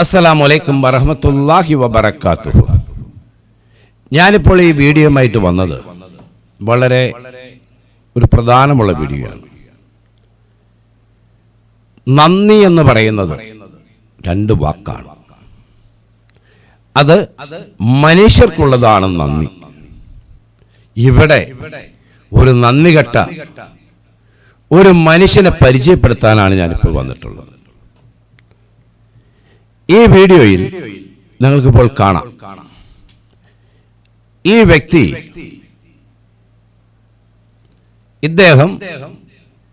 അസ്സലാമു വലൈക്കും വറഹമത്തല്ലാഹി വബറക്കാത്തു ഞാനിപ്പോൾ ഈ വീഡിയോയുമായിട്ട് വന്നത് വളരെ ഒരു പ്രധാനമുള്ള വീഡിയോയാണ്. നന്ദി എന്ന് പറയുന്നത് രണ്ട് വാക്കാണ്. അത് മനുഷ്യർക്കുള്ളതാണ് നന്ദി. ഇവിടെ ഒരു നന്ദി കെട്ട ഒരു മനുഷ്യനെ പരിചയപ്പെടുത്താനാണ് ഞാനിപ്പോൾ വന്നിട്ടുള്ളത്. ഈ വീഡിയോയിൽ നിങ്ങൾക്കിപ്പോൾ കാണാം. ഈ വ്യക്തി ഇദ്ദേഹം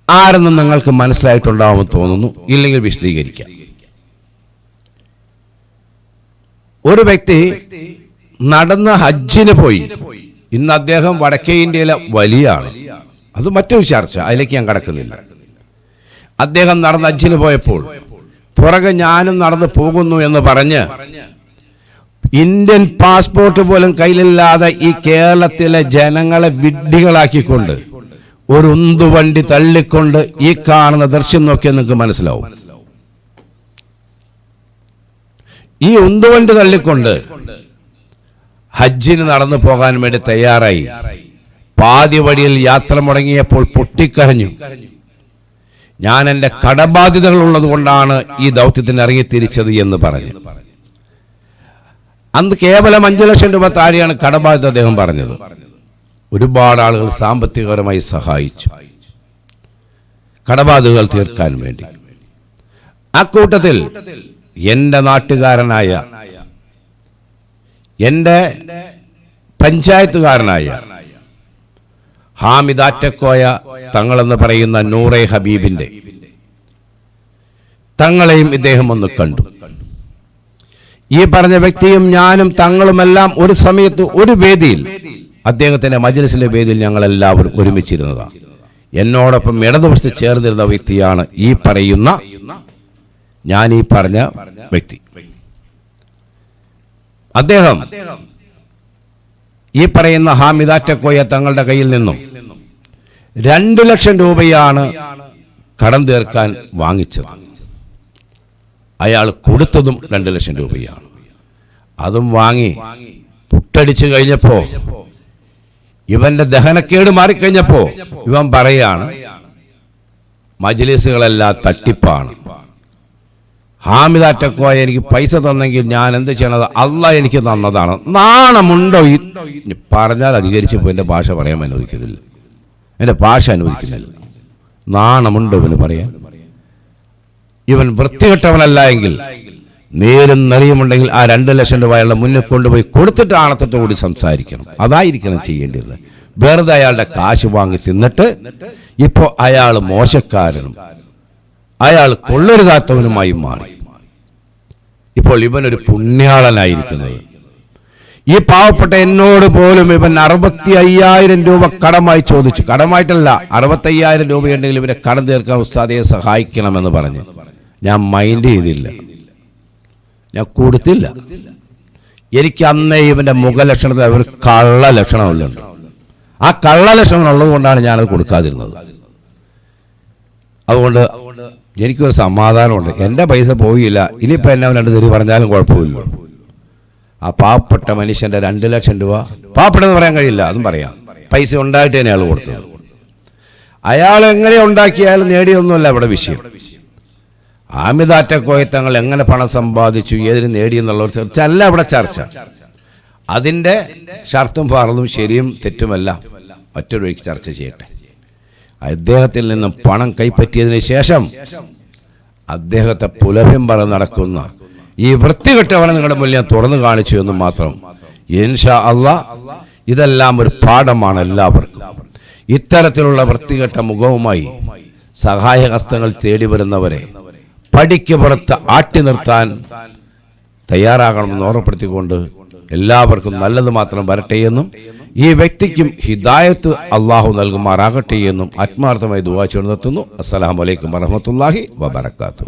ആരെന്ന് നിങ്ങൾക്ക് മനസ്സിലായിട്ടുണ്ടാവുമെന്ന് തോന്നുന്നു ഇല്ലെങ്കിൽ വിശദീകരിക്കാം. ഒരു വ്യക്തി നടന്ന് ഹജ്ജിന് പോയി. ഇന്ന് അദ്ദേഹം വടക്കേ ഇന്ത്യയിലെ വലിയ ആണ് അത് മറ്റൊരു ചർച്ച അതിലേക്ക് ഞാൻ കടക്കുന്നില്ല. അദ്ദേഹം നടന്ന് ഹജ്ജിന് പോയപ്പോൾ പുറകെ ഞാനും നടന്നു പോകുന്നു എന്ന് പറഞ്ഞ് ഇന്ത്യൻ പാസ്പോർട്ട് പോലും കയ്യിലില്ലാതെ ഈ കേരളത്തിലെ ജനങ്ങളെ വിഡ്ഢികളാക്കിക്കൊണ്ട് ഒരു ഉന്തുവണ്ടി തള്ളിക്കൊണ്ട് ഈ കാണുന്ന ദൃശ്യം നോക്കിയാൽ നിങ്ങൾക്ക് മനസ്സിലാവും. ഈ ഉന്തുവണ്ടി തള്ളിക്കൊണ്ട് ഹജ്ജിന് നടന്നു പോകാൻ വേണ്ടി തയ്യാറായി. പാതി വഴിയിൽ യാത്ര മുടങ്ങിയപ്പോൾ പൊട്ടിക്കരഞ്ഞു. ഞാൻ എന്റെ കടബാധ്യതകൾ ഉള്ളതുകൊണ്ടാണ് ഈ ദൗത്യത്തിന് ഇറങ്ങി തിരിച്ചത് എന്ന് പറഞ്ഞു. അന്ന് കേവലം അഞ്ചു ലക്ഷം രൂപ താഴെയാണ് കടബാധ്യത അദ്ദേഹം പറഞ്ഞത്. ഒരുപാട് ആളുകൾ സാമ്പത്തികപരമായി സഹായിച്ചു. കടബാധ്യതകൾ തീർക്കാൻ വേണ്ടി. അക്കൂട്ടത്തിൽ എന്റെ നാട്ടുകാരനായ എന്റെ പഞ്ചായത്തുകാരനായ ഹാമിദ് ആറ്റക്കോയ തങ്ങളെന്ന് പറയുന്ന നൂറെ ഹബീബിന്റെ. തങ്ങളെയും ഇദ്ദേഹം ഒന്ന് കണ്ടു. ഈ പറഞ്ഞ വ്യക്തിയും ഞാനും തങ്ങളുമെല്ലാം ഒരു സമയത്ത് ഒരു വേദിയിൽ അദ്ദേഹത്തിന്റെ മജ്ലിസിന്റെ വേദിയിൽ ഞങ്ങൾ എല്ലാവരും ഒരുമിച്ചിരുന്നതാണ്. എന്നോടൊപ്പം ഇടതുവശത്ത് ചേർന്നിരുന്ന വ്യക്തിയാണ് ഈ പറയുന്ന ഞാൻ ഈ പറഞ്ഞ വ്യക്തി. അദ്ദേഹം ഈ പറയുന്ന ഹാമിദാറ്റക്കോയ തങ്ങളുടെ കയ്യിൽ നിന്നും രണ്ടു ലക്ഷം രൂപയാണ് കടം തീർക്കാൻ വാങ്ങിച്ചത്. അയാൾ കൊടുത്തതും രണ്ട് ലക്ഷം രൂപയാണ്. അതും വാങ്ങി പുട്ടടിച്ചു കഴിഞ്ഞപ്പോ ഇവന്റെ ദഹനക്കേട് മാറിക്കഴിഞ്ഞപ്പോ ഇവൻ പറയാണ് മജ്ലിസുകളെല്ലാം തട്ടിപ്പാണ്. ഹാമിദാറ്റക്കോയ എനിക്ക് പൈസ തന്നെങ്കിൽ ഞാൻ എന്ത് ചെയ്യണത് അല്ല എനിക്ക് തന്നതാണ്. നാണമുണ്ടോ? ഈ പറഞ്ഞാൽ അധികരിച്ചപ്പോൾ എന്റെ ഭാഷ പറയാൻ അനുവദിക്കുന്നില്ല എന്റെ ഭാഷ അനുവദിക്കുന്നില്ല. നാണമുണ്ട് ഇവന് പറയാൻ. ഇവൻ വൃത്തികെട്ടവനല്ല എങ്കിൽ നേരും നെറിയുമുണ്ടെങ്കിൽ ആ രണ്ട് ലക്ഷം രൂപ അയാളുടെ മുന്നിൽ കൊണ്ടുപോയി കൊടുത്തിട്ട് ആണത്തോടുകൂടി സംസാരിക്കണം. അതായിരിക്കണം ചെയ്യേണ്ടത്. വെറുതെ അയാളുടെ കാശ് വാങ്ങി തിന്നിട്ട് ഇപ്പോൾ അയാൾ മോശക്കാരനും അയാൾ കൊള്ളരുതാത്തവനുമായി മാറി. ഇപ്പോൾ ഇവനൊരു പുണ്യാളനായിരിക്കുന്നത് ഈ പാവപ്പെട്ട എന്നോട് പോലും ഇവൻ അറുപത്തി അയ്യായിരം രൂപ കടമായി ചോദിച്ചു. കടമായിട്ടല്ല അറുപത്തി അയ്യായിരം രൂപയുണ്ടെങ്കിൽ ഇവരെ കടം തീർക്കാൻ ഉസ്താദയെ സഹായിക്കണമെന്ന് പറഞ്ഞു. ഞാൻ മൈൻഡ് ചെയ്തില്ല. ഞാൻ കൊടുത്തില്ല. എനിക്ക് അന്നേ ഇവന്റെ മുഖലക്ഷണത്തിൽ ഒരു കള്ള ലക്ഷണമല്ലുണ്ട് ആ കള്ള ലക്ഷണം ഉള്ളത് കൊണ്ടാണ് ഞാനത് കൊടുക്കാതിരുന്നത്. അതുകൊണ്ട് എനിക്കൊരു സമാധാനമുണ്ട്. എന്റെ പൈസ പോയില്ല. ഇനിയിപ്പോൾ എന്നെ അവൻ രണ്ട് തിരി പറഞ്ഞാലും കുഴപ്പമില്ല. ആ പാവപ്പെട്ട മനുഷ്യന്റെ രണ്ട് ലക്ഷം രൂപ. പാവപ്പെട്ടെന്ന് പറയാൻ കഴിയില്ല അതും പറയാം. പൈസ ഉണ്ടായിട്ട് തന്നെ അയാൾ കൊടുത്തത്. അയാൾ എങ്ങനെ ഉണ്ടാക്കിയാലും നേടിയൊന്നുമല്ല ഇവിടെ വിഷയം. ആമിതാറ്റക്കോയത്തങ്ങൾ എങ്ങനെ പണം സമ്പാദിച്ചു ഏതിന് നേടിയെന്നുള്ള ഒരു ചർച്ച അല്ല ഇവിടെ ചർച്ച. അതിന്റെ ഷർത്തും ഫാറതും ശരിയും തെറ്റുമല്ല. മറ്റൊരു വഴിക്ക് ചർച്ച ചെയ്യട്ടെ. അദ്ദേഹത്തിൽ നിന്നും പണം കൈപ്പറ്റിയതിന് ശേഷം അദ്ദേഹത്തെ പുലഭ്യം പറഞ്ഞ് നടക്കുന്ന ഈ വൃത്തികെട്ടവനെ നിങ്ങളുടെ മുന്നിൽ ഞാൻ തുറന്നു കാണിച്ചു എന്ന് മാത്രം. ഇൻഷാ അള്ളാ ഇതെല്ലാം ഒരു പാഠമാണ് എല്ലാവർക്കും. ഇത്തരത്തിലുള്ള വൃത്തികെട്ട മുഖവുമായി സഹായഹസ്തങ്ങൾ തേടി വരുന്നവരെ പടിക്ക് പുറത്ത് ആട്ടി നിർത്താൻ തയ്യാറാകണമെന്ന് ഓർമ്മപ്പെടുത്തിക്കൊണ്ട് എല്ലാവർക്കും നല്ലത് മാത്രം വരട്ടെ എന്നും ഈ വ്യക്തിക്കും ഹിദായത്ത് അള്ളാഹു നൽകുമാറാകട്ടെ എന്നും ആത്മാർത്ഥമായി ദുവാ ചേർന്നെത്തുന്നു അസ്സലാമലൈക്കും വറഹമത്തല്ലാഹി വബർക്കാത്തു